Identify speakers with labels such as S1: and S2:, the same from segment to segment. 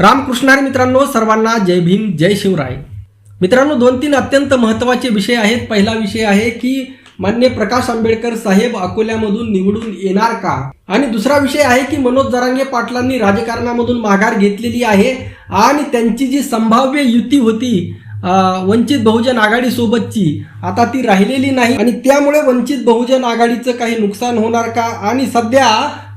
S1: रामकृष्णारी मित्रांनो सर्वांना जय भीम जय शिवराय. मित्रांनो दोन तीन अत्यंत महत्त्वाचे विषय आहेत. पहिला विषय आहे की मान्य प्रकाश आंबेडकर साहेब अकोल्यामधून निवडून येणार का? आणि दुसरा विषय आहे की मनोज जरांगे पाटलांनी राजकारणामधून माघार घेतलेली आहे आणि त्यांची जी संभाव्य युती होती वंचित बहुजन आघाडीसोबतची आता ती राहिलेली नाही. आणि त्यामुळे वंचित बहुजन आघाडीचं काही नुकसान होणार का? आणि सध्या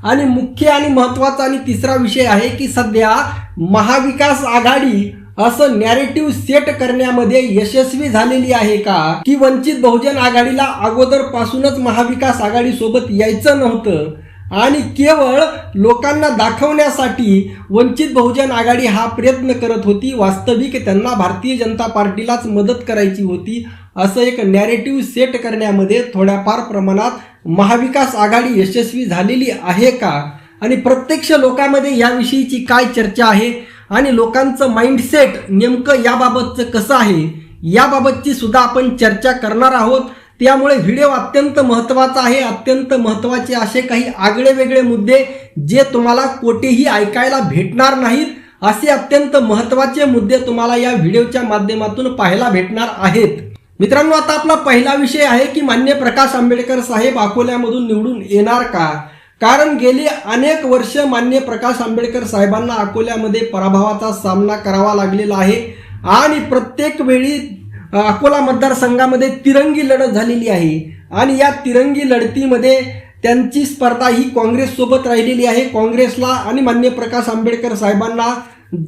S1: आणि मुख्य आणि महत्त्वाचा आणि तिसरा विषय आहे की सध्या महाविकास आघाडी असं नॅरेटिव्ह सेट करण्यामध्ये यशस्वी झालेली आहे का? की वंचित बहुजन आघाडीला अगोदर पासूनच महाविकास आघाडी सोबत यायचं नव्हतं? आणि केवळ लोकांना दाखवण्यासाठी वंचित बहुजन आघाडी हा प्रयत्न करत होती वास्तविक त्यांना भारतीय जनता पार्टीलाच मदत करायची होती असं एक नॅरेटिव्ह सेट करण्यामध्ये थोड्याफार प्रमाणात महाविकास आघाडी यशस्वी झालेली आहे का? आणि प्रत्यक्ष लोकांमध्ये याविषयीची काय चर्चा आहे? आणि लोकांचं माइंडसेट नेमकं याबाबतचं कसं आहे? याबाबतची सुद्धा आपण चर्चा करणार आहोत. त्यामुळे व्हिडिओ अत्यंत महत्त्वाचा आहे. अत्यंत महत्त्वाचे असे काही आगळे वेगळे मुद्दे जे तुम्हाला कोठेही ऐकायला भेटणार नाहीत असे अत्यंत महत्त्वाचे मुद्दे तुम्हाला या व्हिडिओच्या माध्यमातून पाहायला भेटणार आहेत. मित्रांनो आता आपला पहिला विषय आहे की मान्य प्रकाश आंबेडकर साहेब अकोल्यामधून निवडून येणार का? कारण गेली अनेक वर्ष मान्य प्रकाश आंबेडकर साहेबांना अकोल्यामध्ये पराभवाचा सामना करावा लागलेला आहे. आणि प्रत्येक वेळी अकोला मतदारसंघामध्ये तिरंगी लढत झालेली आहे. आणि या तिरंगी लढतीमध्ये त्यांची स्पर्धा ही काँग्रेससोबत राहिलेली आहे. काँग्रेसला आणि मान्य प्रकाश आंबेडकर साहेबांना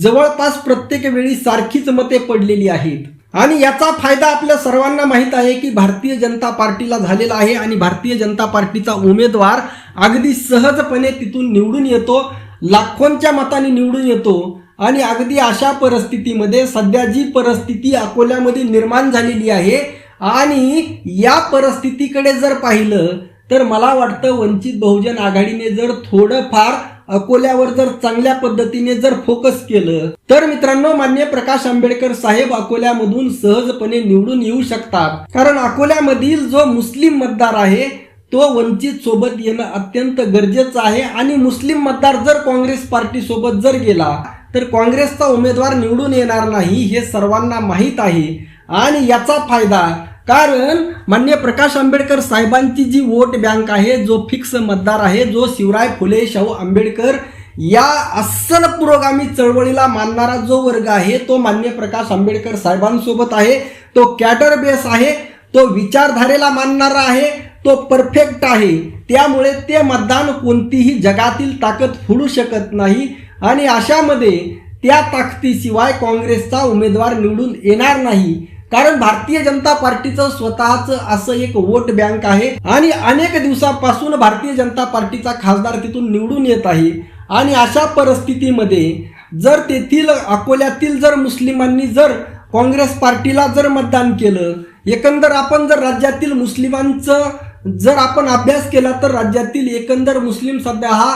S1: जवळपास प्रत्येक वेळी सारखीच मते पडलेली आहेत. आणि याचा फायदा आपल्या सर्वांना माहीत आहे की भारतीय जनता पार्टीला झालेला आहे आणि भारतीय जनता पार्टीचा उमेदवार अगदी सहजपणे तिथून निवडून येतो लाखोंच्या मताने निवडून येतो आणि अगदी अशा परिस्थितीमध्ये सध्या जी परिस्थिती अकोल्यामध्ये निर्माण झालेली आहे आणि या परिस्थितीकडे जर पाहिलं तर मला वाटतं वंचित बहुजन आघाडीने जर थोडंफार अकोल्यावर जर चांगल्या पद्धतीने जर फोकस केलं तर मित्रांनो मान्य प्रकाश आंबेडकर साहेब अकोल्यामधून सहजपणे निवडून येऊ शकतात. कारण अकोल्यामधील जो मुस्लिम मतदार आहे तो वंचित सोबत येणं अत्यंत गरजेचं आहे आणि मुस्लिम मतदार जर काँग्रेस पार्टी सोबत जर गेला तर काँग्रेसचा उमेदवार निवडून येणार नाही हे सर्वांना माहीत आहे. आणि याचा फायदा कारण मान्य प्रकाश आंबेडकर साहेबांची जी वोट बँक आहे जो फिक्स मतदार आहे जो शिवराय फुले शाहू आंबेडकर या अस्सल पुरोगामी चळवळीला मानणारा जो वर्ग आहे तो मान्य प्रकाश आंबेडकर साहेबांसोबत आहे तो कॅटर बेस आहे तो विचारधारेला मानणारा आहे तो परफेक्ट आहे. त्यामुळे ते मतदान कोणतीही जगातील ताकद फोडू शकत नाही आणि अशामध्ये त्या ताकदीशिवाय काँग्रेसचा उमेदवार निवडून येणार नाही. कारण भारतीय जनता पार्टीचं स्वतःचं असं एक वोट बँक आहे आणि अनेक दिवसापासून भारतीय जनता पार्टीचा खासदार तिथून निवडून येत आहे. आणि अशा परिस्थितीमध्ये जर तेथील अकोल्यातील जर मुस्लिमांनी जर काँग्रेस पार्टीला जर मतदान केलं एकंदर आपण जर राज्यातील मुस्लिमांचं जर आपण अभ्यास केला तर राज्यातील एकंदर मुस्लिम सध्या हा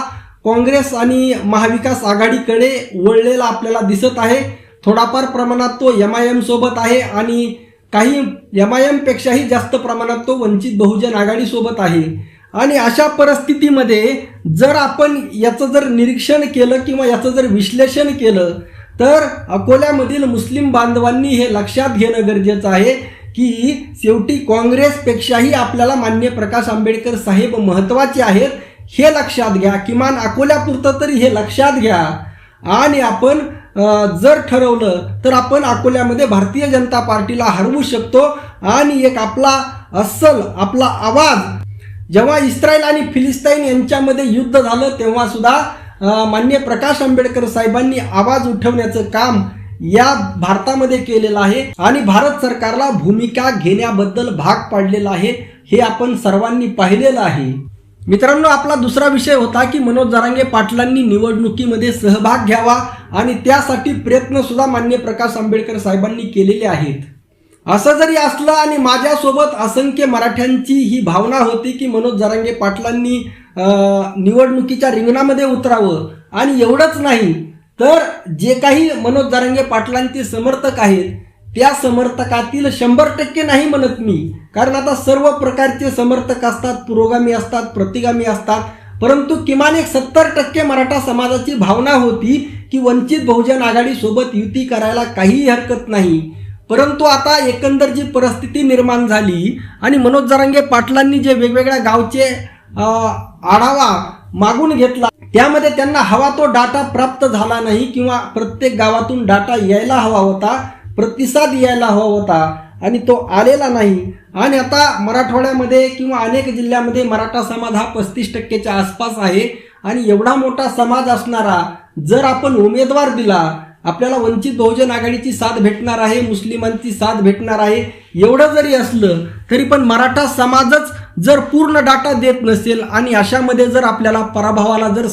S1: काँग्रेस आणि महाविकास आघाडीकडे वळलेला आपल्याला दिसत आहे. थोडाफार प्रमाणात तो एम आय एम सोबत आहे आणि काही एम आय एमपेक्षाही जास्त प्रमाणात तो वंचित बहुजन आघाडीसोबत आहे. आणि अशा परिस्थितीमध्ये जर आपण याचं जर निरीक्षण केलं किंवा याचं जर विश्लेषण केलं तर अकोल्यामधील मुस्लिम बांधवांनी हे लक्षात घेणं गरजेचं आहे की शेवटी काँग्रेसपेक्षाही आपल्याला मान्य प्रकाश आंबेडकर साहेब महत्त्वाचे आहेत हे लक्षात घ्या. किमान अकोल्यापुरतं तरी हे लक्षात घ्या. आणि आपण जर ठरवलं तर आपण अकोल्यामध्ये भारतीय जनता पार्टीला हरवू शकतो. आणि एक आपला अस्सल आपला आवाज. जेव्हा इस्रायल आणि फिलिस्ताईन यांच्यामध्ये युद्ध झालं तेव्हा सुद्धा मान्य प्रकाश आंबेडकर साहेबांनी आवाज उठवण्याचं काम या भारतामध्ये केलेलं आहे. आणि भारत सरकारला भूमिका घेण्याबद्दल भाग पाडलेला आहे हे आपण सर्वांनी पाहिलेलं आहे. मित्रांनो आपला दुसरा विषय होता की मनोज जरांगे पाटलांनी निवडणुकीमध्ये सहभाग घ्यावा आणि त्यासाठी प्रयत्न सुद्धा मान्य प्रकाश आंबेडकर साहेबांनी केलेले आहेत. असं जरी असलं आणि माझ्यासोबत असंख्य मराठ्यांची ही भावना होती की मनोज जरांगे पाटलांनी निवडणुकीच्या रिंगणामध्ये उतरावं आणि एवढंच नाही तर जे काही मनोज जरांगे पाटलांचे समर्थक आहेत त्या समर्थकातील शंभर टक्के नाही म्हणत मी. कारण आता सर्व प्रकारचे समर्थक असतात पुरोगामी असतात प्रतिगामी असतात. परंतु किमान एक सत्तर टक्के मराठा समाजाची भावना होती की वंचित बहुजन आघाडी सोबत युती करायला काहीही हरकत नाही. परंतु आता एकंदर जी परिस्थिती निर्माण झाली आणि मनोज जरांगे पाटलांनी जे वेगवेगळ्या गावचे आढावा मागून घेतला त्यामध्ये त्यांना हवा तो डाटा प्राप्त झाला नाही किंवा प्रत्येक गावातून डाटा यायला हवा होता. प्रतिसाद यायला हवा होता आणि तो आलेला नाही. आणि आता मराठवाड्यामध्ये किंवा अनेक जिल्ह्यामध्ये मराठा समाज हा पस्तीस टक्केच्या आसपास आहे. आणि एवढा मोठा समाज असणारा जर आपण उमेदवार दिला आपल्याला वंचित बहुजन आघाडीची साथ भेटणार आहे मुस्लिमांची साथ भेटणार आहे. एवढं जरी असलं तरी पण मराठा समाजच जर पूर्ण डाटा देत नसेल आणि अशामध्ये जर आपल्याला पराभवाला जर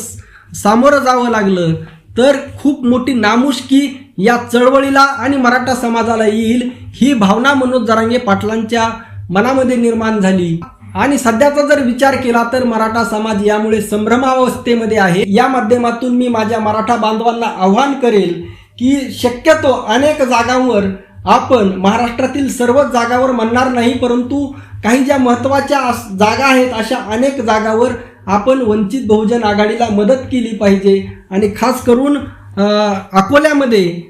S1: सामोरं जावं लागलं तर खूप मोठी नामुष्की या चळवळीला आणि मराठा समाजाला येईल ही भावना मनोज जरांगे पाटलांच्या मनामध्ये निर्माण झाली. आणि सध्याचा जर विचार केला तर मराठा समाज यामुळे संभ्रमावस्थेमध्ये आहे. या माध्यमातून मी माझ्या मराठा बांधवांना आव्हान करेल की शक्यतो अनेक जागांवर आपण महाराष्ट्रातील सर्वच जागावर म्हणणार नाही परंतु काही ज्या महत्त्वाच्या जागा आहेत अशा अनेक जागावर आपण वंचित बहुजन आघाडीला मदत केली पाहिजे आणि खास करून अकोल्यामध्ये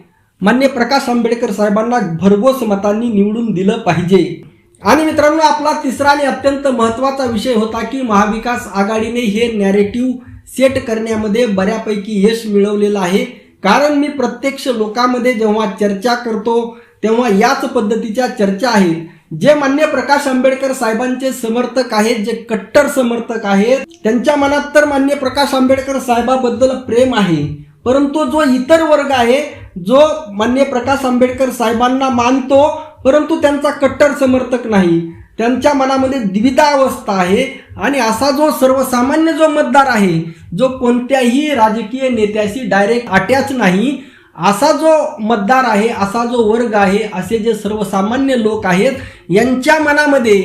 S1: मान्य प्रकाश आंबेडकर साहेबांना भरघोस मतांनी निवडून दिलं पाहिजे. आणि मित्रांनो आपला तिसरा आणि अत्यंत महत्त्वाचा विषय होता की महाविकास आघाडीने हे नॅरेटिव्ह सेट करण्यामध्ये बऱ्यापैकी यश मिळवलेलं आहे. कारण मी प्रत्यक्ष लोकांमध्ये जेव्हा चर्चा करतो तेव्हा याच पद्धतीच्या चर्चा आहेत. जे मान्य प्रकाश आंबेडकर साहेबांचे समर्थक आहेत जे कट्टर समर्थक आहेत त्यांच्या मनात तर मान्य प्रकाश आंबेडकर साहेबाबद्दल प्रेम आहे. परंतु जो इतर वर्ग आहे जो मान्य प्रकाश आंबेडकर साहेबांना मानतो परंतु त्यांचा कट्टर समर्थक नाही. त्यांच्या मनामध्ये द्विधा अवस्था आहे आणि असा जो सर्वसामान्य जो मतदार आहे जो कोणत्याही राजकीय नेत्याशी डायरेक्ट अटॅच नाही असा जो मतदार आहे असा जो वर्ग आहे असे जे सर्वसामान्य लोक आहेत यांच्या मनामध्ये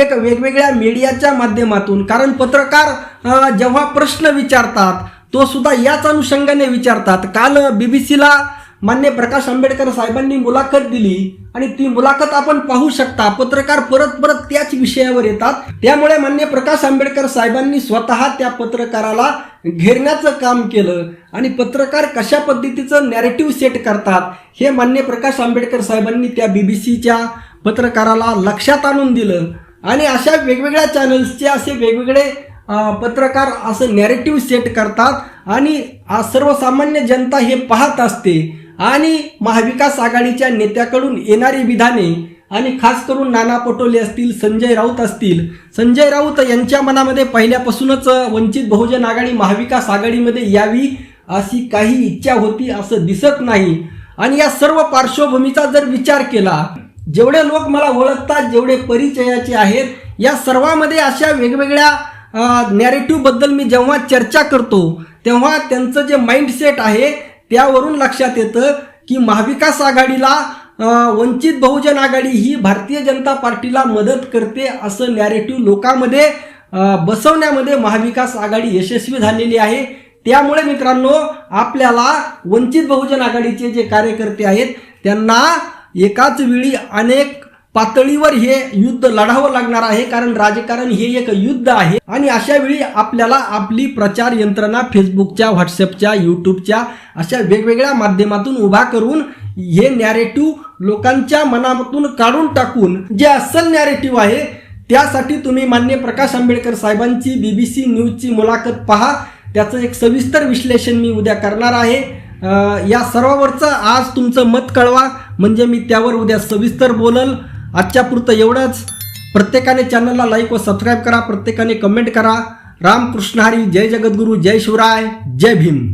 S1: एक वेगवेगळ्या मीडियाच्या माध्यमातून कारण पत्रकार जेव्हा प्रश्न विचारतात तो सुद्धा याच अनुषंगाने विचारतात. काल बीबीसीला मान्य प्रकाश आंबेडकर साहेबांनी मुलाखत दिली आणि ती मुलाखत आपण पाहू शकता. पत्रकार परत परत त्याच विषयावर येतात. त्यामुळे मान्य प्रकाश आंबेडकर साहेबांनी स्वतः त्या पत्रकाराला घेरण्याचं काम केलं आणि पत्रकार कशा पद्धतीचं नॅरेटिव्ह सेट करतात हे मान्य प्रकाश आंबेडकर साहेबांनी त्या बीबीसीच्या पत्रकाराला लक्षात आणून दिलं. आणि अशा वेगवेगळ्या चॅनल्सचे असे वेगवेगळे पत्रकार असं नॅरेटिव्ह सेट करतात आणि सर्वसामान्य जनता हे पाहत असते. आणि महाविकास आघाडीच्या नेत्याकडून येणारी विधाने आणि खास करून नाना पटोले असतील संजय राऊत असतील संजय राऊत यांच्या मनामध्ये पहिल्यापासूनच वंचित बहुजन आघाडी महाविकास आघाडीमध्ये यावी अशी काही इच्छा होती असं दिसत नाही. आणि या सर्व पार्श्वभूमीचा जर विचार केला जेवढे लोक मला ओळखतात जेवढे परिचयाचे आहेत या सर्वांमध्ये अशा वेगवेगळ्या नॅरेटिव्हबद्दल मी जेव्हा चर्चा करतो तेव्हा त्यांचं जे माइंडसेट आहे त्यावरून लक्षात येतं की महाविकास आघाडीला वंचित बहुजन आघाडी ही भारतीय जनता पार्टीला मदत करते असं नॅरेटिव्ह लोकांमध्ये बसवण्यामध्ये महाविकास आघाडी यशस्वी झालेली आहे. त्यामुळे मित्रांनो आपल्याला वंचित बहुजन आघाडीचे जे कार्यकर्ते आहेत त्यांना एकाच वेळी अनेक पातळीवर हे युद्ध लढावं लागणार आहे कारण राजकारण हे एक युद्ध आहे. आणि अशा वेळी आपल्याला आपली प्रचार यंत्रणा फेसबुकच्या व्हॉट्सअपच्या युट्यूबच्या अशा वेगवेगळ्या माध्यमातून उभा करून हे नॅरेटिव्ह लोकांच्या मनातून काढून टाकून जे असल नॅरेटिव्ह आहे त्यासाठी तुम्ही मान्य प्रकाश आंबेडकर साहेबांची बीबीसी न्यूजची मुलाखत पहा. त्याचं एक सविस्तर विश्लेषण मी उद्या करणार आहे. या सर्वावरचं आज तुमचं मत कळवा. म्हणजे मी त्यावर उद्या सविस्तर बोलल. आजच्या पुरतं एवढंच. प्रत्येकाने चॅनलला लाईक व सबस्क्राईब करा प्रत्येकाने कमेंट करा. रामकृष्ण हरी जय जगद्गुरू जय शिवराय जय भीम.